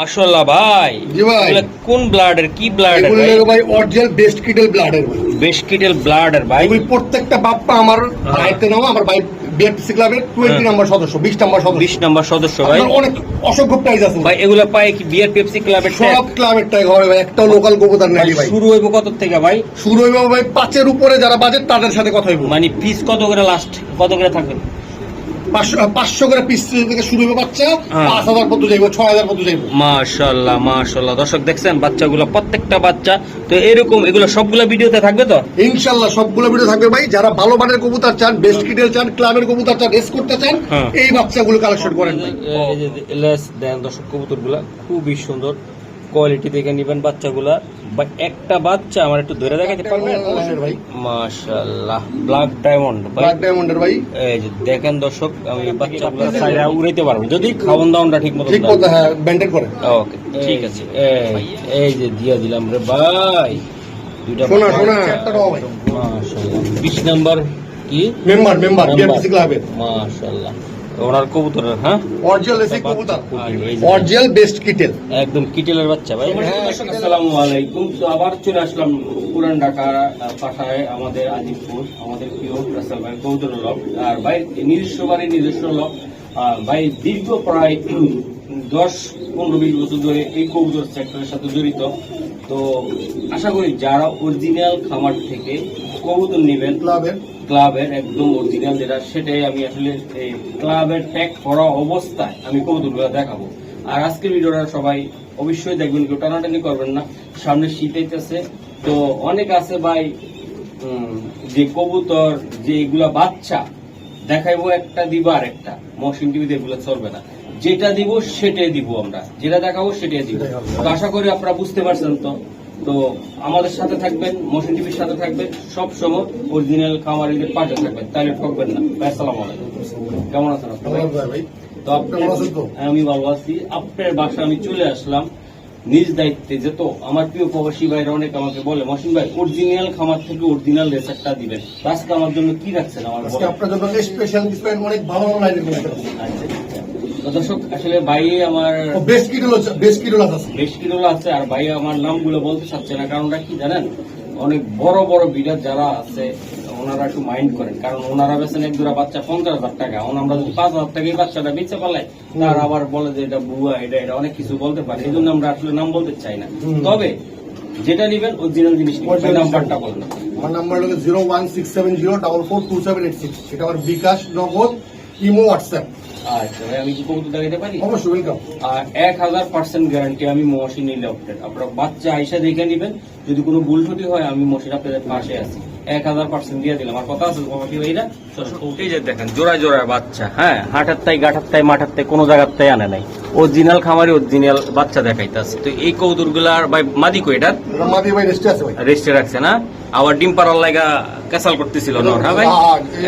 মাশাআল্লাহ ভাই। জি ভাই। কোন ব্লাডের কি ব্লাডের ভাই? ভাই অরিজিনাল বেস্ট কিডেল ব্লাডের ভাই। বেশকিটেল ব্লাডের ভাই। এগুলি প্রত্যেকটা বাপ্পা আমার হ্যাঁ। দায়িত্বে নেওয়া আমার ভাই বিএফসি ক্লাবের টোয়েন্টি নাম্বার সদস্য বিশ নাম্বার সদস্য। বিশ নম্বর সদস্য ভাই। অনেক অসংখ্য প্রাইজ আছে। ভাই এগুলা পায় কি বিয়ার পেপসি ক্লাবের সব ক্লাবের টাকা হবে ভাই একটাও লোকাল কবুতর নাই ভাই। শুরু হইব কত থেকে ভাই? শুরু হইব ভাই পাঁচের উপরে যারা বাজেট তাদের সাথে কথা হইব। মানে পিস কত করে লাস্ট কত করে থাকবে? পাঁচশো পাঁচশো করে পিস থেকে শুরু হইব বাচ্চা হ্যাঁ। পাঁচ হাজার পর্যন্ত যাইব ছয় হাজার পর্যন্ত যাইব মাশাআল্লাহ মাশাআল্লাহ দর্শক দেখছেন বাচ্চাগুলো প্রত্যেকটা বাচ্চা তো এরকম এগুলো সবগুলো ভিডিওতে থাকবে তো ইনশাল্লাহ সবগুলো ভিডিও থাকবে ভাই যারা ভালো মানের কবুতর চান বেস্ট কিডেল চান ক্লাবের কবুতর চান রেস করতে চান হ্যাঁ। এই বাচ্চাগুলো কালেকশন করেন ভাই এই যে লেস দর্শক কবুতরগুলা খুবই সুন্দর কোয়ালিটি দেখে নিবেন বাচ্চাগুলা। বা একটা বাচ্চা আমার একটু ধরে দেখাতে পারবেন? অবশ্যই ভাই। মাশাআল্লাহ ব্ল্যাক ডায়মন্ড ভাই। ব্ল্যাক ডায়মন্ডের ভাই। এই যে দেখেন দর্শক আমি বাচ্চাগুলো সাইডে উড়াইতে পারব। যদি খাওয়ান দাওনটা ঠিক মতো ঠিক কথা হ্যাঁ ব্যান্ডেড করে। ওকে ঠিক আছে। এই এই যে দিয়া দিলাম রে ভাই। দুইটা শোনা শোনা। একটা দাও ভাই মাশাআল্লাহ 20 নাম্বার কি মেম্বার মেম্বার। বিএফসি ক্লাবের মাশাআল্লাহ। ওনার কবুতরের হ্যাঁ? অরিজিনাল কবুতর। অরিজিনাল বেস্ট কিটেল। একদম কিটেলের বাচ্চা ভাই। আসসালামু আলাইকুম। তো আবার চলে আসলাম পুরান ঢাকা পাঠায় আমাদের আজিমপুর আমাদের প্রিয় রাসেল ভাই কৌতর লক। আর ভাই নিজস্ব বাড়ি নিজস্ব লক। আর ভাই দীর্ঘ প্রায় দশ পনেরো বিশ বছর ধরে এই কৌতর সেক্টরের সাথে জড়িত। তো আশা করি যারা অরিজিনাল খামার থেকে কবুতর নেবেন। ক্লাবের। ক্লাবের একদম অরিজিনাল যেটা সেটাই আমি আসলে এই ক্লাবের ট্যাগ করা অবস্থায় আমি কবুতরগুলো দেখাবো। আর আজকের ভিডিওটা সবাই অবশ্যই দেখবেন কেউ টানাটানি করবেন না। সামনে শীত আইতেছে তো অনেক আছে ভাই যে কবুতর যে এগুলা বাচ্চা দেখাইবো একটা দিব আর একটা। মশিন টিভিতে এগুলো চলবে না। যেটা দিব সেটাই দিব আমরা। যেটা দেখাবো সেটাই দিব। তো আশা করি আপনারা বুঝতে পারছেন তো। তো আমাদের সাথে থাকবেন মোশন টিভির সাথে থাকবেন সব সময় অরিজিনাল খামারিদের পাশে থাকবেন তাহলে ঠকবেন না। ভাই, আসসালামু আলাইকুম। কেমন আছেন ভাই? তো আপনি ভালো আছেন তো? আমি ভালো আছি। আপনার বাসা আমি চলে আসলাম নিজ দায়িত্বে যেত আমার প্রিয় প্রবাসী ভাইরা অনেক আমাকে বলে মসিন ভাই অরিজিনাল খামার থেকে অরিজিনাল রেসারটা দিবেন। আজকে আমার জন্য কি রাখছেন আমার আপনার জন্য স্পেশাল অনেক ভালো ভালো দর্শক আসলে ভাই আমার আছে। বেশ কিছু আছে আর ভাই আমার নামগুলো বলতে চাচ্ছে না। কারণটা কি জানেন? অনেক বড় বড় বিডার যারা আছে ওনারা একটু মাইন্ড করেন। কারণ ওনারা বেছেন এক দুটা বাচ্চা পঞ্চাশ হাজার টাকা। আমরা যদি পাঁচ হাজার টাকা বাচ্চাটা বেঁচে পালাই তার আবার বলে যে এটা বুয়া এটা এটা অনেক কিছু বলতে পারে। এই জন্য আমরা আসলে নাম বলতে চাই না। তবে যেটা নিবেন অরিজিনাল জিনিস নাম্বারটা বলবেন আমার নাম্বার হলো zero one six seven zero double four two seven eight six এটা আমার বিকাশ নগদ ইমো হোয়াটসঅ্যাপ। আচ্ছা ভাই আমি কি কবুতর দেখাতে পারি? অবশ্যই ওয়েলকাম আর এক হাজার পার্সেন্ট গ্যারান্টি আমি মশিন নিলে আপডেট আপনারা বাচ্চা আইসা দেখে নেবেন যদি কোনো ভুল ত্রুটি হয় আমি মশিন আপনাদের পাশে আছি। এক হাজার পার্সেন্ট দিয়ে দিলাম। আর কথা আছে বাবাটি ভাইরা? এই যে দেখেন জোড়ায় জোড়ায় বাচ্চা হ্যাঁ? হাটার তাই গাঠার তাই মাঠার তাই কোনো জায়গার তাই আনে নাই। অরিজিনাল খামারি অরিজিনাল বাচ্চা দেখাইতেছে। তো এই কৌদুরগুলার ভাই মাদি কো এটা মাদি ভাই রেস্টে আছে ভাই। রেস্টে রাখছে না? আবার ডিম পাড়ার লাগা ক্যাসাল করতেছিল না হ্যাঁ ভাই?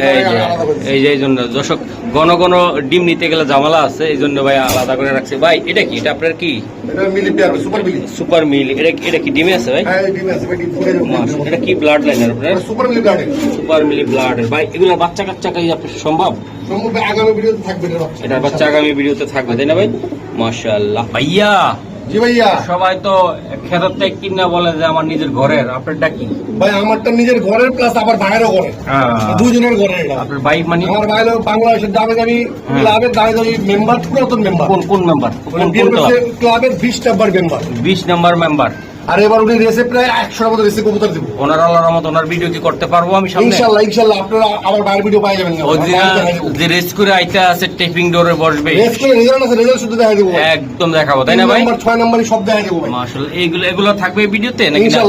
হ্যাঁ, এই যে আলাদা করে। দিছে। এই যে এই জন্য দর্শক ঘন ঘন ডিম নিতে গেলে ঝামেলা আছে এই জন্য ভাই আলাদা করে রাখছে। ভাই এটা কি? এটা আপনার কি? সুপার মিলি এটা এটা কি ডিমে আছে ভাই? হ্যাঁ এটা কি ব্লাড লাইন আপনার? সুপার মিলি ব্র্যান্ডের সুপার মিলি ব্লাড ভাই এগুলো বাচ্চা কাচ্চা কি আপনার সম্ভব? আগামী ভিডিওতে থাকবে। এটা বাচ্চা আগামী ভিডিওতে থাকবে তাই না ভাই? মাশাআল্লাহ। ভাইয়া জি ভাইয়া। সবাই তো খেতার থেকে কিনা বলে যে আমার নিজের ঘরের আপনারটা কি? ভাই আমারটা নিজের ঘরের প্লাস আবার বাইরেরও ঘরে দুজনের ঘরে আপনার মানে আমার ভাই হলো বাংলাদেশের দামে দামি ক্লাবের দামে দামি মেম্বার পুরাতন মেম্বার কোন কোন মেম্বার ক্লাব ক্লাবের বিশ নাম্বার মেম্বার বিশ নাম্বার মেম্বার আর এবার উনি রেসে প্রায় একশোর মতো রেসে কবুতর দেবো। ওনার আল্লাহর রহমত ওনার ভিডিও কি করতে পারব আমি সামনে? আপনারা আবার বাইরের ভিডিও পাই যাবেন যে রেস করে আইতে আছে টেপিং ডোরে বসবে। রেস করে রেজাল্ট আছে রেজাল্ট শুধু দেখা দেবো। একদম দেখাবো তাই না ভাই? নাম্বার নাম্বারই সব দেখা দেবো ভাই। মাশাআল্লাহ এইগুলো এগুলো থাকবে এই ভিডিওতে নাকি না? এটা-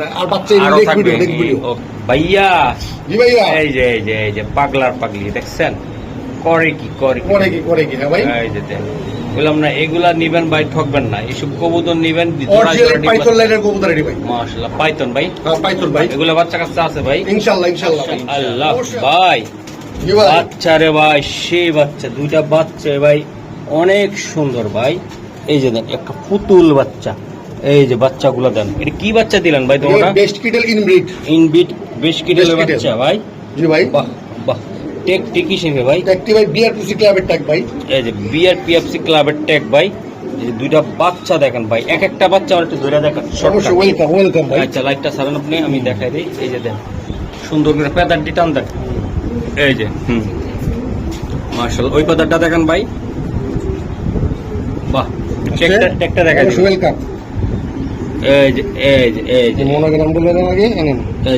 না, আর বাচ্চা থাকবে ভিডিও দেখ ভিডিও ভাইয়া। জি ভাইয়া। এই যে এই যে এই যে পাগলার পাগলি দেখছেন? করে কি করে কি? করে কি করে কি হ্যাঁ ভাই? এই যে। বললাম না এগুলা নিবেন ভাই ঠকবেন না। এইসব কবুতর নিবেন পাইথন লাইনের কবুতর রেডি ভাই। মাশাআল্লাহ ভাই। হ্যাঁ পাইথন ভাই। এগুলা বাচ্চা কাচ্চা আছে ভাই। আল্লাহ ভাই। বাচ্চা রে ভাই সেই বাচ্চা দুইটা বাচ্চা ভাই অনেক সুন্দর ভাই। এই যে দেন একটা পুতুল বাচ্চা। এই যে বাচ্চাগুলো দেন। এটা কি বাচ্চা দিলেন ভাই তোমরা? বেস্ট ইনব্রিড ইনবিট বেশ কিটেলের Best kidal। বাচ্চা ভাই। জি ভাই। বাহ। টেক টেক হিসেবে ভাই? একটি ভাই বিআরপিসি ক্লাবের ট্যাগ ভাই। এই যে বিআর পিএফসি ক্লাবের টেক ভাই এই যে দুইটা বাচ্চা দেখেন ভাই এক একটা বাচ্চা আমার একটু ধরে দেখেন অবশ্যই ওয়েলকাম ওয়েলকাম ভাই। আচ্ছা লাইটটা সারেন আপনি আমি দেখাই দিই এই যে দেন সুন্দর করে পেদারটি টান দেন। এই যে হুম। মার্শাল ওই পেদারটা দেখেন ভাই। বাহ টেকটা দেখাই দিই। ওয়েলকাম এই যে এই যে এই যে মনোগ্রাম বলে দেন আগে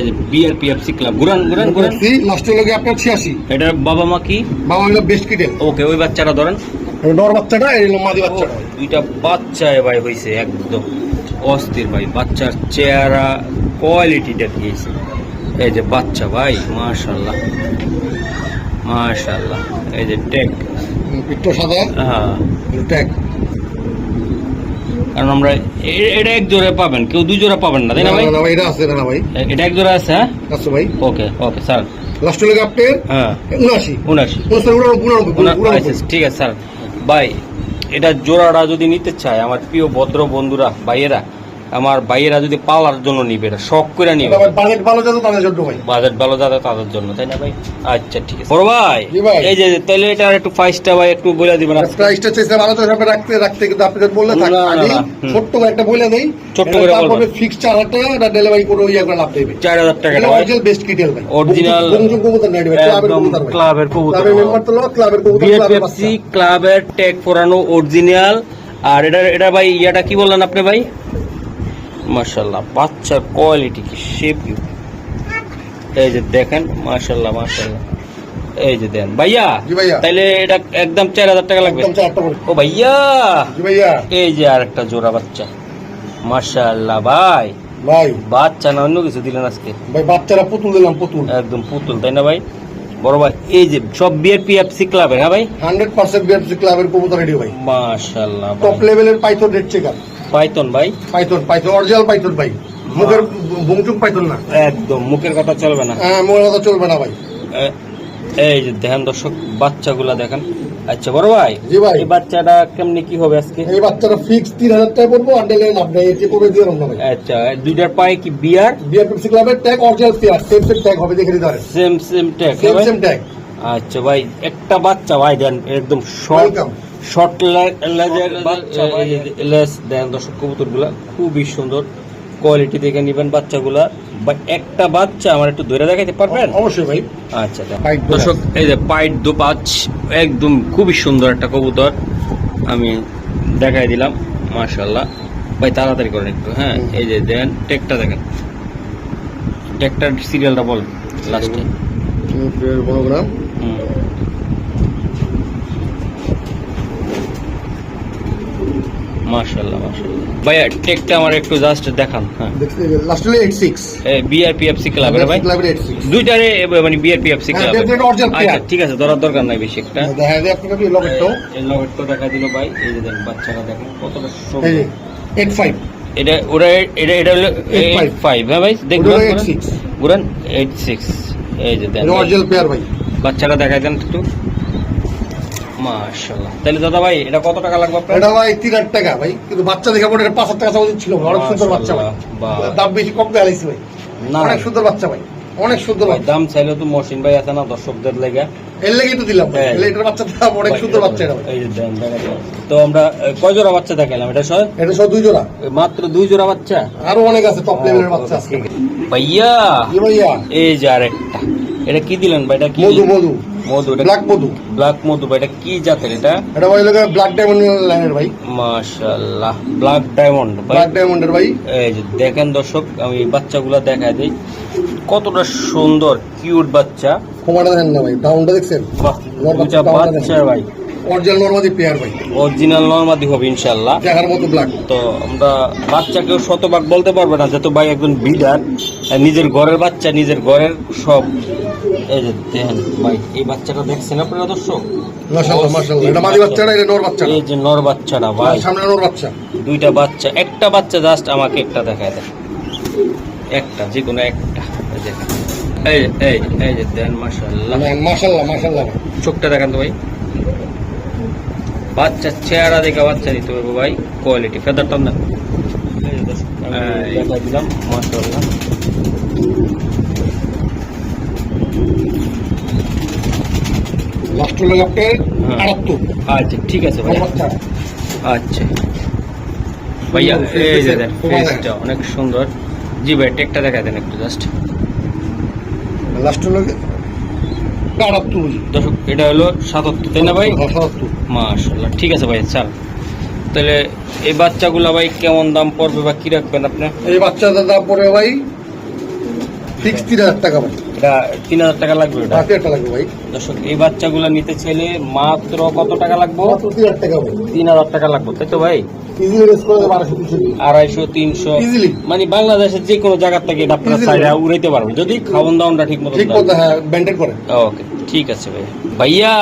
যে বিআরপিএফসি ক্লাব গুরান গুরান গুরান লাস্টে লগে আপনার ছিয়াশি। এটার বাবা মা কি? বাবা হলো বেস্ট কিটেল ওকে ওই বাচ্চাটা ধরেন। নর বাচ্চাটা এই মাদি বাচ্চাটা। দুইটা বাচ্চা ভাই হয়েছে একদম অস্থির ভাই। বাচ্চার চেহারা কোয়ালিটিটা দিয়েছে এই যে বাচ্চা ভাই মাশাল্লাহ মাশাল্লাহ এই যে টেক একটু সাদা। হ্যাঁ। ট্যাগ কারণ আমরা এটা এক জোড়া পাবেন কেউ দুই জোড়া পাবেন না তাই না ভাই? না এটা আছে না ভাই। এটা এক জোড়া আছে হ্যাঁ? আছে ভাই। ওকে ওকে স্যার। লাস্ট লগে আপনার হ্যাঁ। উনআশি। উনআশি। আচ্ছা, ঠিক আছে স্যার। ভাই এটা জোড়াটা যদি নিতে চায় আমার প্রিয় ভদ্র বন্ধুরা ভাইয়েরা আমার ভাইয়েরা যদি পালার জন্য নিবে এটা শখ করে নিবে। বাজেট ভালো যাবে তাদের জন্য ভাই বাজেট ভালো যাতে তাদের জন্য তাই না ভাই? আচ্ছা ঠিক আছে। বড় ভাই এই যে তাহলে এটা একটু ফাইসটা ভাই একটু বলে দিবেন। প্রাইসটা চেষ্টা ভালো তো রাখতে রাখতে কিন্তু আপনি যদি বললে থাক। ছোট্ট করে একটা বলে দেই। ছোট্ট করে তারপরে বলবেন। ফিক্স চার হাজার টাকা এটা ডেলিভারি করে ইয়ে করে লাভ দেবে। চার হাজার টাকা এটা ভাই। অরিজিনাল বেস্ট কিটেল ভাই। বংশু কবুতর ক্লাবের কবুতর ক্লাবের কবুতর। ক্লাবের মেম্বার তো ক্লাবের কবুতর ক্লাবের ক্লাবের ট্যাগ পরানো অরিজিনাল আর এটা এটা ভাই ইয়াটা কি বললেন আপনি ভাই? মাশাল্লাহ বাচ্চার কোয়ালিটি কি শেপ এই যে দেখেন মাশাল্লাহ মাশাল্লাহ এই যে দেন। ভাইয়া। তাইলে এটা একদম চার হাজার টাকা লাগবে। ও ভাইয়া। এই যে আর একটা জোড়া বাচ্চা। মাশাল্লাহ ভাই। ভাই। বাচ্চা না অন্য কিছু দিলেন আজকে? ভাই বাচ্চারা পুতুল দিলাম পুতুল। একদম পুতুল তাই না ভাই? বড় ভাই এই যে সব বিএরপিএফসি ক্লাবের হ্যাঁ ভাই? হান্ড্রেড পার্সেন্ট বিএফসি ক্লাবের কবুতর রেডি ভাই। মাশাল্লাহ টপ লেভেলের পাইথন রেড পাইতন ভাই। পাইথন পাইথন অরিজিনাল পাইথন ভাই। মুখের বংচুক পাইথন না। একদম মুখের কথা চলবে না। হ্যাঁ মোর কথা চলবে না ভাই। এই যে ধ্যান দর্শক বাচ্চাগুলা দেখেন। আচ্ছা বড় ভাই জি ভাই। এই বাচ্চাটা কেমনি কি হবে আজকে? এই বাচ্চাটা ফিক্স তিন হাজার টাকা পড়ব আন্ডারলাইন নেই এর চেয়ে করে দিয়ে না ভাই। আচ্ছা দুইটার পায়ে কি বিয়ার বিআরপিসি ক্লাবের tag original pair same same tag হবে দেখে পারেন। Same same tag same same tag আচ্ছা ভাই একটা বাচ্চা ভাই দেন একদম Welcome. শর্ট লেজের লেস দেন দর্শক কবুতরগুলা খুবই সুন্দর। কোয়ালিটি দেখে নিবেন বাচ্চাগুলা। বা একটা বাচ্চা আমার একটু ধরে দেখাইতে পারবেন? অবশ্যই ভাই। আচ্ছা। দর্শক এই যে পাইট দোপাচ একদম খুবই সুন্দর একটা কবুতর। আমি দেখাই দিলাম মাশাল্লাহ ভাই তাড়াতাড়ি করেন একটু হ্যাঁ? এই যে দেন টেকটা দেখেন। টেকটার সিরিয়ালটা বলেন লাস্টে মনোগ্রাম মাশাল্লাহ মাশাল্লাহ ভাইয়া টেকটা আমার একটু জাস্ট দেখান হ্যাঁ। লাস্ট হলো এইট সিক্স বিআরপিএফসি ক্লাবের ভাই? ক্লাবের এইট সিক্স দুইটারে মানে বিআরপিএফসি হ্যাঁ, ক্লাব আচ্ছা ঠিক আছে ধরার দরকার নাই বেশি একটা। দেখা যায় আপনাকে লকেটটাও এই লগেটটা দেখা দিল ভাই এই যে দেখেন বাচ্চারা দেখেন কতটা এই সুন্দর যে এইট ফাইভ এটা ওরা এটা এটা হলো এইট ফাইভ হ্যাঁ ভাই? দেখবেন এইট সিক্স এই যে দেন অরিজিনাল পেয়ার ভাই। বাচ্চারা দেখাই দেন একটু। মাশাআল্লাহ। তাহলে দাদা ভাই এটা কত টাকা লাগবে আপনার? এটা ভাই তিন হাজার টাকা ভাই। কিন্তু বাচ্চা দেখে মনে হয় এটা পাঁচ হাজার টাকা চাওয়া ছিল। অনেক সুন্দর বাচ্চা ভাই। দাম বেশি কম দেখাইছি ভাই। না। অনেক সুন্দর বাচ্চা ভাই। অনেক সুন্দর ভাই দাম চাইলে তো মহসিন ভাই আছে না দর্শকদের লেগে। এর লেগেই তো দিলাম ভাই। হ্যাঁ। এটার বাচ্চা দাম অনেক সুন্দর বাচ্চা এটা এই যে দেন তো আমরা কয় জোড়া বাচ্চা দেখালাম এটা সব এটা সব দুই জোড়া। মাত্র দুই জোড়া বাচ্চা? আরও অনেক আছে টপ লেভেলের বাচ্চা আছে। ভাইয়া! ভাইয়া। এই যে আরেকটা। এটা কি দিলেন ভাই? এটা কি মধু মধু। মধু এটা ব্ল্যাক মধু। ব্ল্যাক মধু ভাই এটা কি জাতের এটা? এটা ভাই লোকের ব্ল্যাক ডায়মন্ড লাইনের ভাই। মাশাআল্লাহ ব্ল্যাক ডায়মন্ড ভাই। ব্ল্যাক ডায়মন্ডের ভাই। এই যে দেখেন দর্শক আমি বাচ্চাগুলো দেখাই দিই। কতটা সুন্দর কিউট বাচ্চা। ক্ষমাটা দেখেন না ভাই ডাউনটা দেখছেন? বাহ বাচ্চা, বাচ্চা ভাই। অরিজিনাল নর্মাদি পেয়ার ভাই। অরিজিনাল নর্মাদি হবে ইনশাল্লাহ দেখার মতো ব্ল্যাক তো আমরা বাচ্চাকেও শতভাগ বলতে পারবে না যেহেতু ভাই একজন বিডার নিজের ঘরের বাচ্চা নিজের ঘরের সব এই যে দেখেন ভাই এই বাচ্চাটা দেখছেন আপনারা দর্শক? মাশাআল্লাহ মাশাআল্লাহ। এটা মাদি বাচ্চাটা এটা নর বাচ্চা এই যে নর বাচ্চাটা ভাই। সামনে নর বাচ্চা। দুইটা বাচ্চা একটা বাচ্চা জাস্ট আমাকে একটা দেখায় দেয় একটা যে কোনো একটা। এই দেখেন। এই যে- এই এই যে দেন মাশাআল্লাহ। মানে মাশাআল্লাহ মাশাআল্লাহ। চোখটা দেখান তো ভাই। বাচ্চা চেহারা দেখে বাচ্চা নিতে হবে ভাই কোয়ালিটি ফেদার টান দেন এই যে দর্শক, আমি এই। দেখাই দিলাম মাশাআল্লাহ। লাস্ট হলো আপনার হ্যাঁ। আটাত্তর আচ্ছা ঠিক আছে ভাই আচ্ছা। ভাইয়া সুন্দর, এই যে দেন ফেসটা অনেক সুন্দর। জি ভাই টেকটা দেখা দেন একটু জাস্ট লাস্ট হলো আটাত্তর দর্শক এটা হলো সাতাত্তর তাই না ভাই? সাতাত্তর মাশাল্লাহ ঠিক আছে ভাই চাল। তাহলে এই বাচ্চাগুলো ভাই কেমন দাম পড়বে বা কি রাখবেন আপনি? এই বাচ্চাটার দাম পড়বে ভাই তিন হাজার টাকা ভাই এটা তিন হাজার টাকা লাগবে এটা হাতে লাগবে ভাই। দর্শক এই বাচ্চাগুলো নিতে চাইলে মাত্র কত টাকা লাগবে? তিন হাজার টাকা তিন হাজার টাকা লাগবে তাই তো ভাই? ইজিলি রেস করে দেবে বারোশো তিনশো আড়াইশো তিনশো। মানে বাংলাদেশের যে কোনো জায়গা থেকে উড়াইতে পারবেন। যদি খাওয়ান দাওয়ানটা ঠিক মতো ঠিক হ্যাঁ ব্যান্ডেড করে ওকে ঠিক আছে ভাই। ভাইয়া!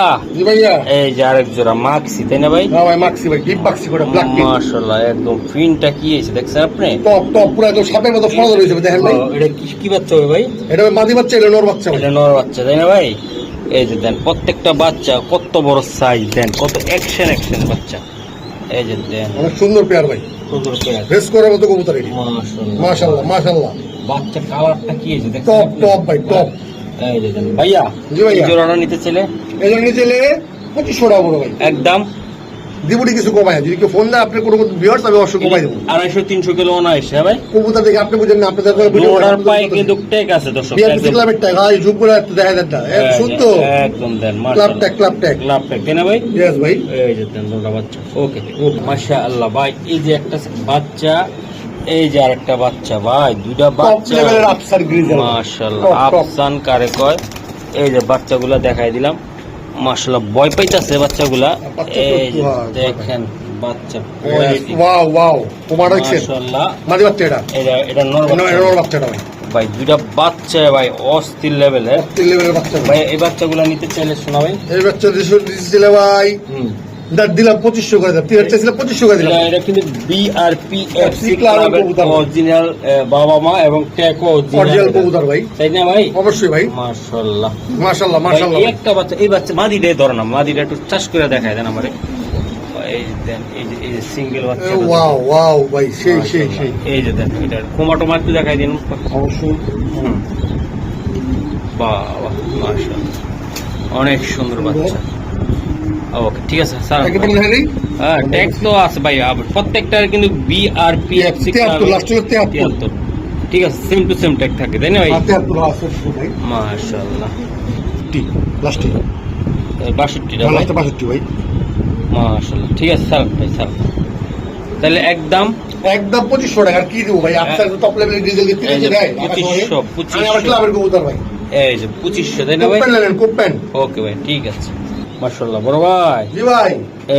ভাইয়া। এই যে আরেক জোড়া মাক্সি তাই না ভাই? হ্যাঁ ভাই মাক্সি ভাই ডিপ মাক্সি করে ব্ল্যাক টি একদম প্রিন্টটা কি হয়েছে দেখছেন আপনি? টপ টপ পুরো একদম সাপের মতো ফলদ রয়েছে দেখেন ভাই। এটা কি কি বাচ্চা হবে ভাই? এটা মাদি বাচ্চা নর বাচ্চা ভাই এটা নর বাচ্চা তাই না ভাই? এই যে দেন প্রত্যেকটা বাচ্চা কত বড় সাইজ দেন কত অ্যাকশন অ্যাকশন বাচ্চা। এই যে দেন। অনেক সুন্দর পেয়ার ভাই। সুন্দর পেয়ার। রেস করার মতো কবুতর এটি। মাশাল্লাহ মাশাল্লাহ বাচ্চা কালারটা কি হয়েছে টপ টপ ভাই টপ এই যে দেন। ভাইয়া জি ভাইয়া। জোড়াটা নিতে ছেলে এই জন্য নিচে লে পঁচিশশো টাকা বড় ভাই। একদম। দিবুটি কিছু কমায়। যদি কেউ ফোন দেয় আপনি কোনো ভিউয়ার্স আমি অবশ্যই কমাই দেবো। আড়াইশো তিনশো কিলো হ্যাঁ ভাই? কবুতর দেখে আপনি বুঝেন না আপনাদের কিন্তু টেক আছে দর্শক একদম- ক্লাবের হাই জুম করে দেখা দেন না। হ্যাঁ, শুনতো একদম দেন club tag club tag club তাই না ভাই? ইয়েস ভাই। এই যে দেন দুটো বাচ্চা। ওকে ভাই এই যে একটা বাচ্চা এই যে আরেকটা বাচ্চা ভাই দুইটা বাচ্চা। মাশাআল্লাহ. আফসান কারে কয়? এই যে বাচ্চাগুলা দেখাই দিলাম। মাশাআল্লাহ ভয় পাইতাছে বাচ্চাগুলা। এই দেখেন বাচ্চা ওয়াও ওয়াও তোমার দেখছেন? মাশাআল্লাহ। মাদি বাচ্চা এটা? এটা এটা নর বাচ্চা। এটা ভাই দুইটা বাচ্চা ভাই অস্থির লেভেলের তিন লেভেলের বাচ্চা। ভাই এই বাচ্চাগুলা নিতে চাইলে শোনা ভাই এই বাচ্চা দিছিল ভাই। হুম। দিলাম পঁচিশশো করে দিলাম তিন হাজার ছিল পঁচিশশো করে দিলাম। এটা কিন্তু ক্লাবের কবুতর অরিজিনাল বাবা মা এবং ট্যাকও অরিজিনাল কবুতর ভাই। তাই না ভাই? অবশ্যই ভাই। মাশাআল্লাহ। একটা বাচ্চা এই বাচ্চা মাদিটা ধরো না মাদিটা একটু চাষ করে দেখায় দেন আমারে। এই যে দেন এই যে সিঙ্গেল বাচ্চা ওয়াও ওয়াও ভাই সেই সেই সেই। এই যে দেন এটা কোমাটোমা একটু দেখাই দিন। অবশ্যই। হুম। বাহ মাশাআল্লাহ। অনেক সুন্দর বাচ্চা। ওকে ঠিক আছে স্যার। হ্যাঁ ট্যাক্স তো আছে ভাই প্রত্যেকটার কিন্তু ঠিক আছে সেম টু সেম ট্যাগ থাকে তাই না ভাই? আর তেহাত্তর আছে ভাই। মাশাআল্লাহ। টি লাস্টে বাষট্টিটা লাস্টে বাষট্টি ভাই। মাশাআল্লাহ ঠিক আছে স্যার ভাই স্যার। তাহলে একদম একদম পঁচিশশো টাকা কি দেবো ভাই? আপনার টপ লেভেলের ডিজেল কে তিন দেয় পঁচিশশো, পঁচিশশো। আবার ক্লাবের কবুতর ভাই। এই যে পঁচিশশো তাই না ভাই? ওকে ভাই ঠিক আছে। মাশাআল্লাহ বড় ভাই। জি ভাই।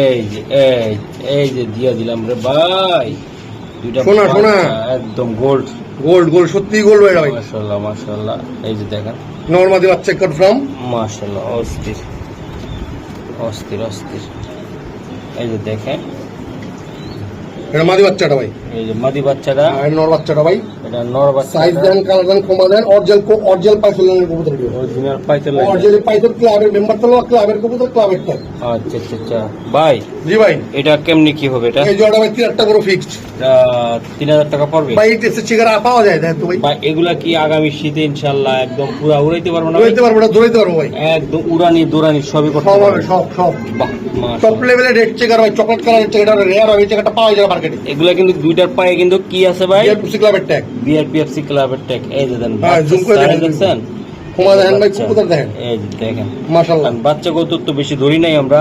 এই যে এই এই যে দিয়া দিলাম রে ভাই। দুইটা বাচ্চা, শোনা। একদম গোল্ড গোল্ড গোল্ড সত্যি গোল্ড ভাই ভাই। মাশাআল্লাহ মাশাআল্লাহ। এই যে দেখেন। নর্মাদি বাচ্চা কনফার্ম মাশাআল্লাহ অস্থির। অস্থির অস্থির। এই যে দেখেন। এটা মাদি বাচ্চাটা ভাই। এই যে মাদি বাচ্চাটা। আর নর বাচ্চাটা ভাই। এটা নর বাচ্চা। সাইজ দেন কালার দেন কমা দেন অরিজিনাল অরিজিনাল পাইথনের কবুতর দিও অরিজিনাল পাইতে অরিজিনাল পাইথন ক্লাবের মেম্বার তো ক্লাবের কবুতর ক্লাবের ট্যাগ আচ্ছা আচ্ছা আচ্ছা। ভাই জি ভাই। এটা কেমনি কি হবে এটা? এই জোড়া ভাই তিন হাজার টাকা করে ফিক্সড তিন হাজার টাকা পড়বে? ভাই এই চিকারা পাওয়া যায় দেখ তো ভাই। ভাই এগুলা কি আগামী শীতে ইনশাল্লাহ একদম পুরা উড়াইতে পারব না? ধরতে পারব না ধরতে পারব ভাই। একদম উড়ানি দুরানি সবই করতে সব পারব। সব সব। টপ লেভেলের রেড চেকার ভাই চকলেট কালারের চেকার রেয়ার হয় এই চেকারটা পাওয়া যায় মার্কেটে এগুলা কিন্তু দুইটার পায়ে কিন্তু কি আছে ভাই? ট্যাগ বিআরপিএফসি ক্লাবের ট্যাগ এই যে দেন। দেখছেন? ক্ষমা দেখেন ভাই বাচ্চা। কবুতর দেখেন। এই দেখেন। মাশাআল্লাহ। বাচ্চা কবুতর তো বেশি ধরি নাই আমরা।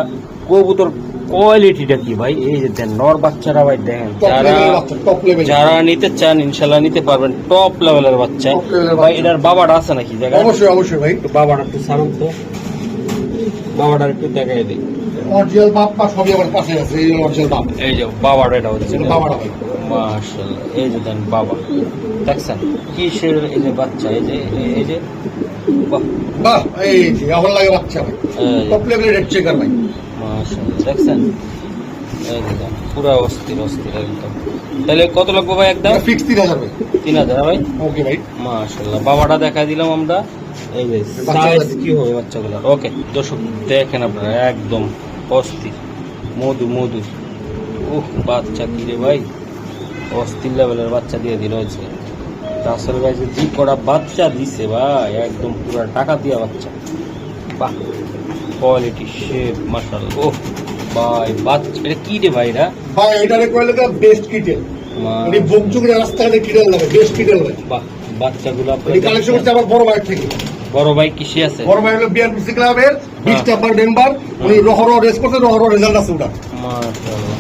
কবুতর কোয়ালিটিটা কি ভাই? এই যে দেন নর বাচ্চারা ভাই দেখেন। যারা নিতে চান ইনশাল্লাহ নিতে পারবেন। টপ লেভেলের বাচ্চা। ভাই এটার বাবাটা আছে নাকি? জায়গা অবশ্যই অবশ্যই ভাই বাবাটা একটু সারুন তো বাবাটা একটু দেখাই দিই। অরিজিনাল বাপ পা সবই আমার পাশে আছে এই অরিজিনাল বাপ। এই যে বাবাটা এটা হচ্ছে বাবাটা ভাই। মাশাআল্লাহ। এই যে দেন বাবা। দেখছেন? কিসের এই যে বাচ্চা এই যে এই- যে বাহ। বাহ এই যে আমার লাগে বাচ্চা ভাই। এই যে, টপ লেভেলের রেড চেকার ভাই। মাশাআল্লাহ দেখছেন? এই যে পুরা অস্থির অস্থির একদম। তাহলে কত লাগবে ভাই একদম? ফিক্স তিন হাজার ভাই। তিন হাজার ভাই? ওকে ভাই। বাবাটা দেখা দিলাম আমরা। এই যে বাচ্চাগুলো সাইজ কি হবে বাচ্চাগুলো ওকে দর্শক দেখেন আপনারা একদম অস্থির। মধু মধু। উহ বাচ্চা কি রে ভাই? অস্থির লেভেলের বাচ্চা দিয়ে দিল হয়েছে আসলে ভাই যে কি করা বাচ্চা দিছে ভাই একদম পুরো টাকা দিয়া বাচ্চা। বাহ কোয়ালিটি শেপ মাশাআল্লাহ। ওহ ভাই বাচ্চা এটা কি রে ভাই এটা? ভাই এটা রে কইলে বেস্ট কিটেল মা- এটি বকচুকের রাস্তাঘাটে কিডেল লাগে বেস্ট কিডেল লাগে। বাহ বাচ্চাগুলো এটি আপনারা কালেকশন করছে দেখছেন। আমার বড় ভাইয়ের থেকে। বড় ভাই কিসে আছে? বড় ভাই হলো বিআরপিসি ক্লাবের বিশ হ্যাঁ। নাম্বার মেম্বার উনি রহর রেস করতে রহর রেজাল্ট আছে ওটা মাশাআল্লাহ।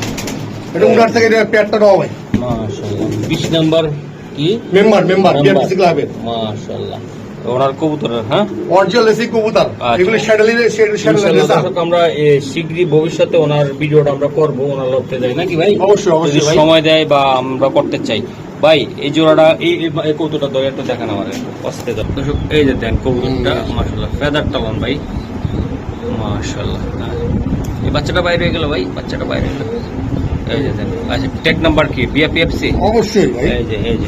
এটা উনার থেকে এটা পেয়ারটা নেওয়া ভাই মাশাআল্লাহ। 20 নাম্বার কি? মেম্বার মেম্বার ক্লাবের মাশাআল্লাহ। ওনার কবুতরের হ্যাঁ? অরিজিনাল এসি কবুতর। আচ্ছা। এগুলো শ্যাডেলি শ্যাডেলি দর্শক আমরা শীঘ্রই ভবিষ্যতে ওনার ভিডিওটা আমরা করব ওনার লড়তে যাই নাকি ভাই? অবশ্যই, অবশ্যই সময় দেয় বা আমরা করতে চাই। ভাই এই জোড়াটা এই কৌতুটা দয়া একটু দেখান আমার অস্তে দর্শক এই যে দেন কবুতরটা মাশাআল্লাহ ফেদার টালান ভাই। মাশাআল্লাহ হ্যাঁ। এই বাচ্চাটা বাইরে হয়ে গেল ভাই বাচ্চাটা বাইরে হয়ে গেল। আচ্ছা টেক নাম্বার কি? বিএপিএফসি অবশ্যই ভাই। এই যে এই যে।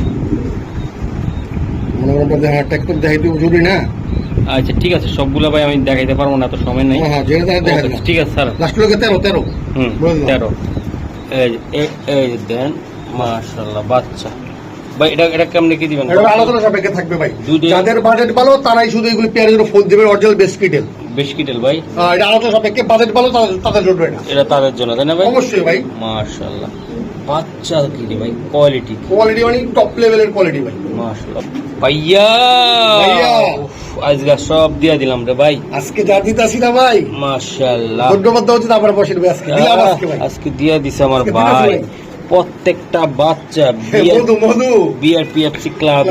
মনে করেন আপনাদের হ্যাঁ দেখাইতে জরুরি না? আচ্ছা ঠিক আছে সবগুলো ভাই আমি দেখাইতে পারব না তো সময় নেই। হ্যাঁ হ্যাঁ Okay, ঠিক আছে স্যার। লাস্ট লোকে তেরো তেরো। হুম তেরো। এই এই- দেন মাশাল্লাহ বাচ্চা। ভাই এটা এটা কেমনে কি দিবেন? এটা আলোচনা সাপেক্ষে থাকবে ভাই। যাদের বাজেট ভালো তারাই শুধু এগুলো পেয়ারের জন্য ফোন দেবে অরিজিনাল বেস্ট কিটেল ভাই? এটা আলোচনা সাপেক্ষে বাজেট ভালো তাদের- তাদের জন্য এটা। এটা তাদের জন্য তাই না ভাই? অবশ্যই ভাই। মাশাল্লাহ বাচ্চা কি রে ভাই? কোয়ালিটি কোয়ালিটি মানে টপ লেভেলের কোয়ালিটি ভাই। ভাইয়া! আজকে সব দিয়া দিলাম রে ভাই। আজকে যা দিতাছি না ভাই। মাশাল্লাহ ধন্যবাদ আমার আজকে আজকে দিয়া দিছে আমার ভাই। প্রত্যেকটা বাচ্চা হে, মধু মধু। BRPFC club.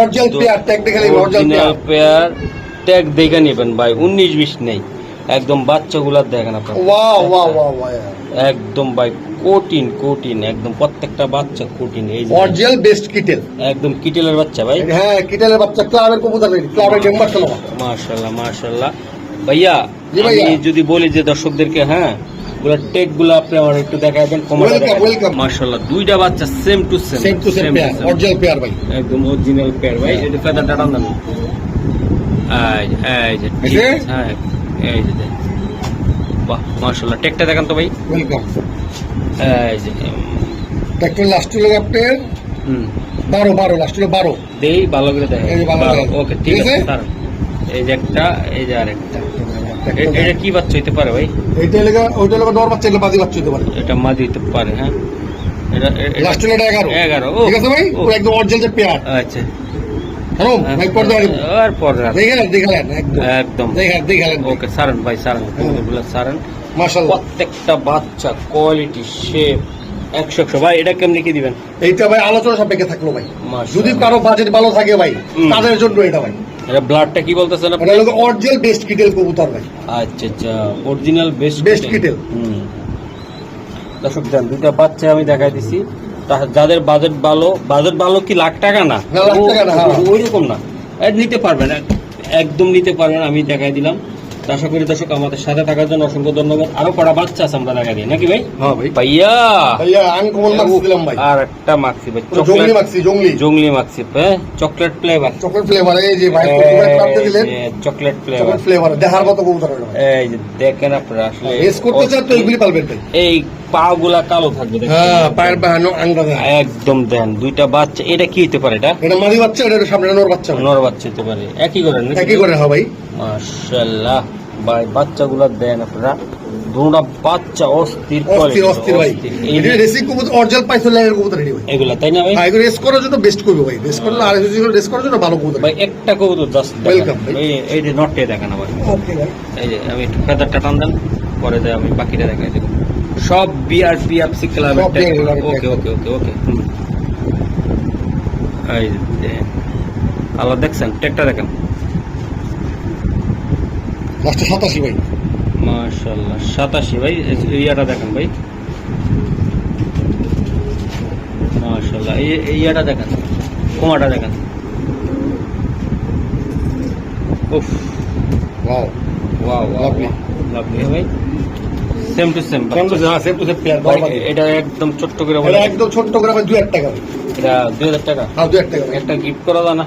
Original pair tag দেখে নেবেন ভাই উনিশ বিশ নেই। একদম বাচ্চাগুলা দেখেন আপনার। একদম ভাই কোটিন কোটিন একদম প্রত্যেকটা বাচ্চা কোটিন এই অরিজিনাল বেস্ট কিটেল একদম কিটেলের বাচ্চা ভাই। হ্যাঁ কিটেলের বাচ্চা ক্লাবের কবুতর ক্লাবের মেম্বার ভাইয়া ভাইয়া। আমি যদি বলি যে দর্শকদেরকে হ্যাঁ গুলা টেকগুলো আপনি আমার একটু দেখাবেন কমাটা Welcome, welcome. দুইটা বাচ্চা same to same same to same pair original pair ভাই। একদম অরিজিনাল পেয়ার ভাই এটা ফেদারটা টান দেন। এই যে? হ্যাঁ এই যে বাহ মাশাল্লাহ টেকটা দেখান তো ভাই। ওয়েলকাম এই যে ট্র্যাক্টর লাস্ট হলো আপনার হুম। বারো বারো লাস্ট হলো বারো। দেই ভালো করে দেখেন এই যে ভালো করে। ওকে ঠিক আছে? এই যে একটা এই যে আরেকটা। এ- এটা কি বাচ্চা হইতে পারে ভাই? এইটা এলাকা ওইটা এলাকা দর বাচ্চা এগুলো বাদি বাচ্চা হতে পারে। এটা মাদি হইতে পারে হ্যাঁ। এটা লাস্ট এটা ঠিক আছে ভাই। পুরো একদম অরিজিনাল যে পেয়ার। আচ্ছা। ভাই পর্দা আর দেখেলেন দেখেলেন একদম। একদম। দেখেন দেখেলেন ওকে সারেন ভাই সারেন। কবুতরগুলো সারেন। মাশাআল্লাহ। প্রত্যেকটা বাচ্চা কোয়ালিটি শেপ একশো একশো। ভাই এটা কেমনি কি দিবেন? এইটা ভাই আলোচনা সাপেক্ষে থাকল ভাই। যদি কারও বাজেট ভালো থাকে ভাই তাদের জন্য এটা ভাই। এটা ব্লাডটা কি বলতেছেন আপনি? এটা হলো অরিজিনাল বেস্ট কিটেল কবুতর ভাই। আচ্ছা আচ্ছা অরিজিনাল বেস্ট বেস্ট কিটেল হুম। দর্শক দেন দুটা বাচ্চা আমি দেখাই দিছি। যাদের বাজেট ভালো বাজেট ভালো কি লাখ টাকা না? হ্যাঁ। ওই রকম না এ, নিতে পারবেন একদম নিতে পারবেন আমি দেখাই দিলাম। আশা করি দর্শক আমাদের সাথে থাকার জন্য অসংখ্য ধন্যবাদ। আরও কড়া বাচ্চা আছে আমরা দেখা দিই নাকি ভাই? হ্যাঁ ভাই। ভাইয়া! ভাইয়া আনকমন মাছ দিলাম ভাই। আর একটা মাছি ভাই জঙ্গলি মাছি জংলি জঙ্গলি। মাছি হ্যাঁ? চকলেট ফ্লেভার চকলেট ফ্লেভার এই যে ভাই ক্লাবতে দিলেন। চকলেট ফ্লেভার চকলেট ফ্লেভার দেখার মতো কবুতর এই যে দেখেন আপনারা আসলে রেস করতে চান তো এইগুলি পালবেন ভাই। এই পা গুলা কালো থাকবে হ্যাঁ পায়ের বাহানো একদম দেন দুইটা বাচ্চা এটা কি হতে পারে এটা? এটা মাদি বাচ্চা এটা সামনে নোর বাচ্চা। নর বাচ্চা হতে পারে একই করে হ্যাঁ ভাই। মাশাআল্লাহ। ভাই বাচ্চাগুলা দেন আপনারা। দুটা বাচ্চা অস্থির অস্থির অস্থির ভাই। এটা রেসিং কবুতর অরিজিনাল পাইথন লাইনের কবুতর রেডি ভাই। এগুলা তাই না ভাই? হ্যাঁ রেস করার জন্য বেস্ট করবে ভাই। রেস করলে আর রেস করার জন্য ভালো কবুতর। ভাই একটা কবুতর জাস্ট ভাই। এই যে নটে দেখেন ওকে ভাই। এই যে আমি একটু ফেদারটা টান দেন পরে দেয় আমি বাকিটা দেখাই দেবো। সব বিআরপিএফসি ক্লাবের ওকে ওকে ওকে ওকে এই। আল্লাহ দেখছেন টেকটা দেখেন। লাস্টে সাতাশি ভাই। মাশাল্লাহ সাতাশি ভাই ইয়াটা দেখেন ভাই। মাশাল্লাহ এই ইয়াটা দেখেন কোমাটা দেখেন। উফ। Wow wow Lovely. লাভলি ভাই। Same to same same to হ্যাঁ সেম টু সেম পেয়ার এটা একদম ছোট্ট করে এটা বলে একদম ছোট্ট করে ভাই দু এক টাকা এটা দুই হাজার টাকা? হ্যাঁ দু এক টাকা একটা গিফট করা যায় না।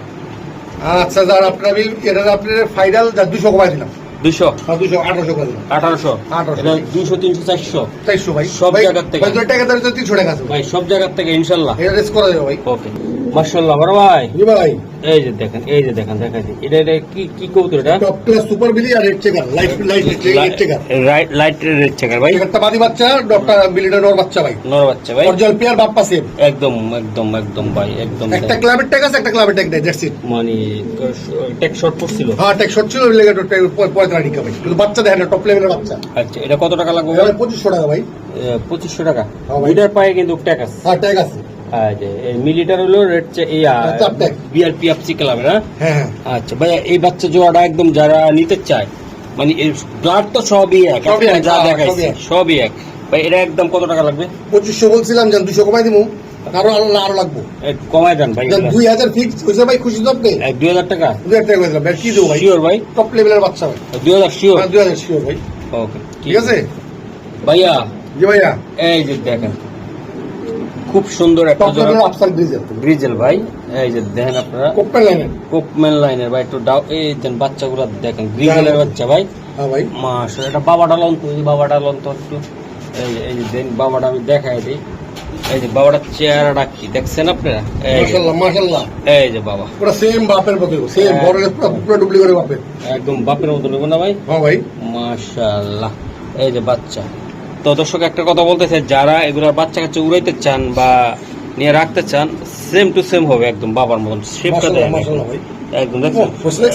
আচ্ছা স্যার আপনার আমি এটা আপনার ফাইনাল দুশো কমাই দিলাম। দুইশো আর দুশো আঠারোশো আঠারোশো? 1800 এটা দুইশো তিনশো চারশো? চারশো ভাই। সব জায়গার থেকে। টাকা তিনশো টাকা ভাই। সব জায়গার থেকে ইনশাল্লাহ। এটা রেস করা যাবে ভাই। ওকে মার্শাল্লাহ বড় ভাই। জি ভাই। এই যে দেখেন এই যে দেখেন দেখাচ্ছি এটা এটা কি কি কবুতর এটা? টপ ক্লাস সুপার বিলি আর red checker light light light checker light light red checker ভাই। চেকারটা বাদি বাচ্চা ডক্টর বিলিটা নর বাচ্চা ভাই। নর বাচ্চা ভাই। অরিজিনাল পেয়ার বাপ্পা সেম একদম একদম একদম ভাই একদম। একটা ক্লাবের ট্যাগ আছে একটা ক্লাবের ট্যাগ দেয় দ্যাটস ইট মানে টেক শর্ট পড়ছিল হ্যাঁ ট্যাগ শর্ট ছিল লেগে পঁয়তাল্লিশ টাকা ভাই কিন্তু বাচ্চা দেখেন টপ লেভেলের বাচ্চা। আচ্ছা এটা কত টাকা লাগবে এটা পঁচিশশো টাকা ভাই। পঁচিশশো টাকা। হ্যাঁ। দুইটার পায়ে কিন্তু ট্যাক আছে। হ্যাঁ ট্যাগ আছে। মিলিটার হলো রেড ইয়া চার tag। বিআরপি এফসি ক্লাবের হ্যাঁ? হ্যাঁ হ্যাঁ। আচ্ছা ভাই এই বাচ্চা জোড়াটা একদম যারা নিতে চায় মানে ব্লাড তো সবই এক যা হ্যাঁ, সবই এক। ভাই এটা একদম কত টাকা লাগবে? পঁচিশশো বলছিলাম দুশো কমাই দিব আরও আরও লাগবো। দেন ভাই দুই হাজার ফিক্স হয়েছে ভাই খুশি তো আপনি? এক দুই হাজার টাকা? দুই হাজার টাকা দিলাম কি দেবো ভাই? শিওর ভাই। টপ লেভেলের বাচ্চা ভাই। দুই হাজার শিওর হ্যাঁ দুই হাজার শিওর ভাই। ওকে ঠিক আছে? ভাইয়া। জি ভাইয়া। এই যে দেখেন। খুব সুন্দর একটা ব্রিজেল ভাই এই যে দেখেন আপনারা। কোপ্পেন লাইনের ভাই একটু ডাউ এই দেন বাচ্চাগুলো দেখেন গ্রিজেলের বাচ্চা ভাই। হ্যাঁ ভাই। মাস এটা বাবাটা লন তো এই বাবাটা লন তো একটু এই যে দেন বাবাটা আমি দেখাই দিই। এই যে বাবাটার চেহারাটা কি দেখছেন আপনারা? এই যে মাশাল্লাহ মাশাল্লাহ এই যে বাবা। পুরো সেম বাপের মতো সেম হ্যাঁ। বড় পুরো ডুবলি করে বাপের। একদম বাপের মতো না ভাই? হ্যাঁ ভাই। মাশাল্লাহ এই যে বাচ্চা। তো দর্শক একটা কথা বলতেছে যারা এগুলা বাচ্চা কাচ্চা উড়াইতে চান বা নিয়ে রাখতে চান সেম টু সেম হবে একদম বাবার মতন। শেপটা দেয় একদম সুন্দর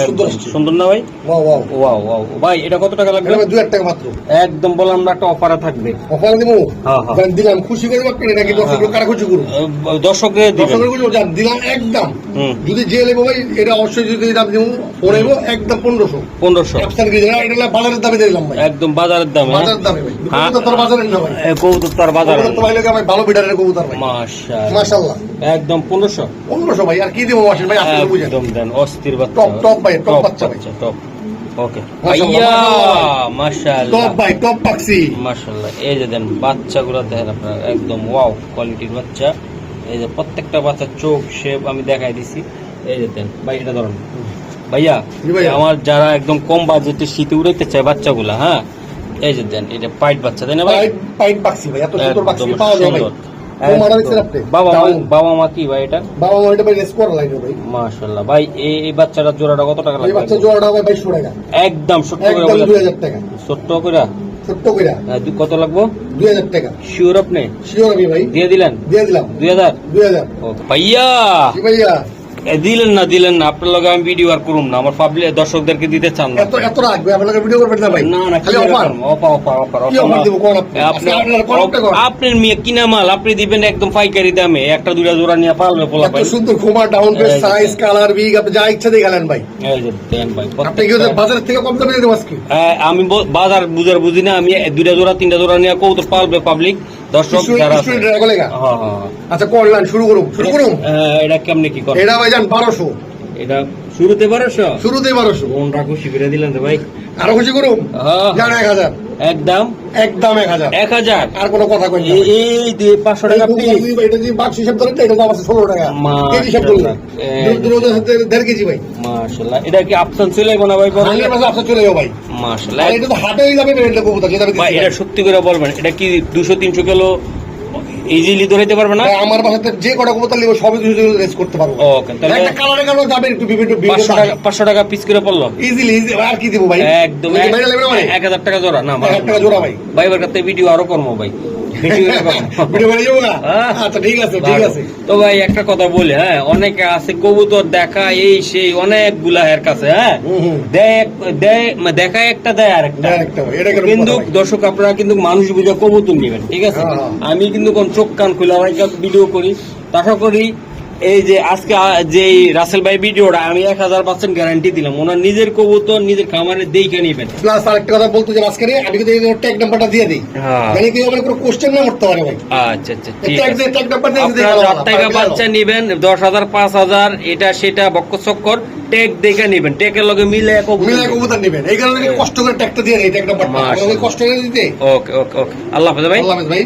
একদম। আসছে। সুন্দর না ভাই? ওয়াও ওয়াও ওয়াও ওয়াও ভাই এটা কত টাকা লাগবে? দু হাজার টাকা মাত্র। একদম বললাম না একটা অফারে থাকবে। অফার দিব? হ্যাঁ, হ্যাঁ। জান দিলাম খুশি করে বাপের নাকি দর্শক কারা খুশি করুন আহ, দিবেন। দর্শকের খুশি জান দিলাম একদম। যদি যে নেব ভাই এটা অবশ্যই যদি দাম দিব পড়েবো একদম পনেরোশো। পনেরোশো। এটা বাজারের দামে দিলাম ভাই। একদম বাজারের দামে হ্যাঁ? বাজারের দামে ভাই। হ্যাঁ। কবুতর বাজারের না ভাই। কবুতর ভালো বিডারের কবুতর ভাই। মাশাআল্লাহ। একদম পনেরোশো। পনেরোশো ভাই আর কি দিব মাসের ভাই? আপনি বুঝেন। একদম দেন অস্থির বাচ্চা টপ, টপ ভাই, টপ বাচ্চা ভাই। টপ। ওকে। ভাইয়া মাশাআল্লাহ টপ ভাই টপ পাচ্ছি মাশাআল্লাহ এই যে দেন বাচ্চাগুলো দেখেন আপনারা একদম ওয়াও কোয়ালিটির বাচ্চা। এই যে প্রত্যেকটা বাচ্চার চোখ শেপ আমি দেখাই দিছি। এই যে দেন ভাই এটা ধরুন। ভাইয়া আমার যারা একদম কম বাজেটে শীতে উড়াইতে চায় বাচ্চাগুলা হ্যাঁ? এই যে দেন এটা পাইট বাচ্চা তাই না ভাই? পাইট পাইট ভাই এত সুন্দর পাচ্ছি পাওয়া যায় মারা একদম। আপনি? বাবা মা বাবা মা কি ভাই এটা? বাবা মা এটা ভাই রেস করা লাইন ভাই। মাশাআল্লাহ। ভাই এই এই বাচ্চাটার জোড়াটা কত টাকা এই বাচ্চা লাগবে জোড়াটা ভাই বাইশশো টাকা। একদম ছোট্ট করে একদম বলে দুই হাজার টাকা। ছোট্ট করে? ছোট্ট কইরা হ্যাঁ, কত লাগবো? দুই হাজার টাকা। শিওর আপনি? শিওর আমি ভাই। দিয়ে দিলেন? দিয়ে দিলাম। দুই হাজার? দুই হাজার। ভাইয়া। দিলেন না দিলেন না। আপনার লগে আমি ভিডিও আর করুম না। আমার পাবলিক দর্শকদেরকে দিতে চান না। এত এত রাখবে আপনাকে ভিডিও করবেন না ভাই। না না খালি অফার অফার অফার অফার আপনি আপনার মেয়ে কিনা মাল? আপনি দিবেন একদম পাইকারি দামে। একটা দুইটা জোড়া নিয়ে পালবে পোলা এত সুন্দর খোমা ডাউন পেজ সাইজ কালার বিগ আপনি যা ইচ্ছা দিয়ে গেলেন ভাই। এই যে দেন ভাই আপনি কি বাজারের থেকে কম দামে দিতে আজকে? হ্যাঁ, আমি বাজার বুঝার বুঝি না। আমি দুইটা জোড়া তিনটা জোড়া নিয়ে কৌতুক পালবে পাবলিক দর্শক যারা আছে। হ্যাঁ, হ্যাঁ, হ্যাঁ। আচ্ছা করলাম শুরু করুন শুরু হ্যাঁ, এটা কেমনে কি করে? এটা ভাই যান বারোশো। এটা শুরুতে বারোশো? শুরুতে বারোশো। কোনটা খুশি করে দিলেন তো ভাই। আরও খুশি করুন? হ্যাঁ। যান এক হাজার। একদম? একদম এক হাজার। এক হাজার? আর কোনো কথা কই এই দিয়ে পাঁচশো টাকা এটা যদি বাক্স হিসাব ধরেন এটা তো আছে ষোলো টাকা। কেজি হিসাব করলে। দেড় কেজি ভাই। মাশাল্লাহ এটা কি আপসান চলে যাব না ভাই পরে? হান্ড্রেড চলে যাব ভাই। মাশাল্লাহ এটা তো হাটেই যাবে এটা কবুতর যেটা আমি ভাই এটা সত্যি করে বলবেন এটা কি দুশো তিনশো কিলো ইজিলি ধরাইতে পারবে না? ভাই, আমার বাসাতে যে কটা কবুতর নিব সবই কিছু রেস করতে পারব। ওকে তাহলে একটা কালারে কালো যাবে একটু বিভিন্ন পাঁচশো টাকা পাঁচশো টাকা পিস করে পড়ল? ইজিলি ইজি আর কি দেব ভাই? একদম এই যে ভাইরাল লাগবে না ভাই? এক হাজার টাকা জোড়া না এক হাজার টাকা জোড়া ভাই। ভাই এবার কাছে ভিডিও আরও করব ভাই। হ্যাঁ। আচ্ছা ঠিক আছে ঠিক আছে। তো ভাই একটা কথা বলি হ্যাঁ অনেকে আছে কবুতর দেখা এই সেই অনেকগুলা এর কাছে হ্যাঁ। দেয় দেখায় একটা দেয় আরেকটা। একটা কিন্তু দর্শক আপনারা কিন্তু মানুষ বুঝে কবুতর নেবেন ঠিক আছে? হ্যাঁ, হ্যাঁ। আমি কিন্তু কোন চোখ কান খুলে ভিডিও করি। তা আশা করি এই যে আজকে যে রাসেল ভাই ভিডিওটা আমি এক হাজার পার্সেন্ট গ্যারান্টি দিলাম। ওনার নিজের কবুতর নিজের খামারে দেখে নিবেন। প্লাস আরেকটা কথা বলতে যে আজকে আমি কিন্তু ট্যাগ নাম্বারটা দিয়ে দিই। হ্যাঁ। মানে কি আমার কোনো কোশ্চেন না করতে পারে ভাই। আচ্ছা আচ্ছা ঠিক আছে। ট্যাগ নাম্বার দিয়ে দিতে আপনারা টাকা বাচ্চা নিবেন দশ হাজার পাঁচ হাজার এটা সেটা বক্ক চক্কর টেক দেখে নিবেন। টেকের লগে মিলে মিলে কবুতর নেবেন। এই কারণে কষ্ট করে ট্যাগটা দিয়ে দেই ট্যাগ নাম্বারটা কষ্ট করে দিতে। ওকে ওকে ওকে। আল্লাহ হাফেজ ভাই। আল্লাহ হাফেজ ভাই।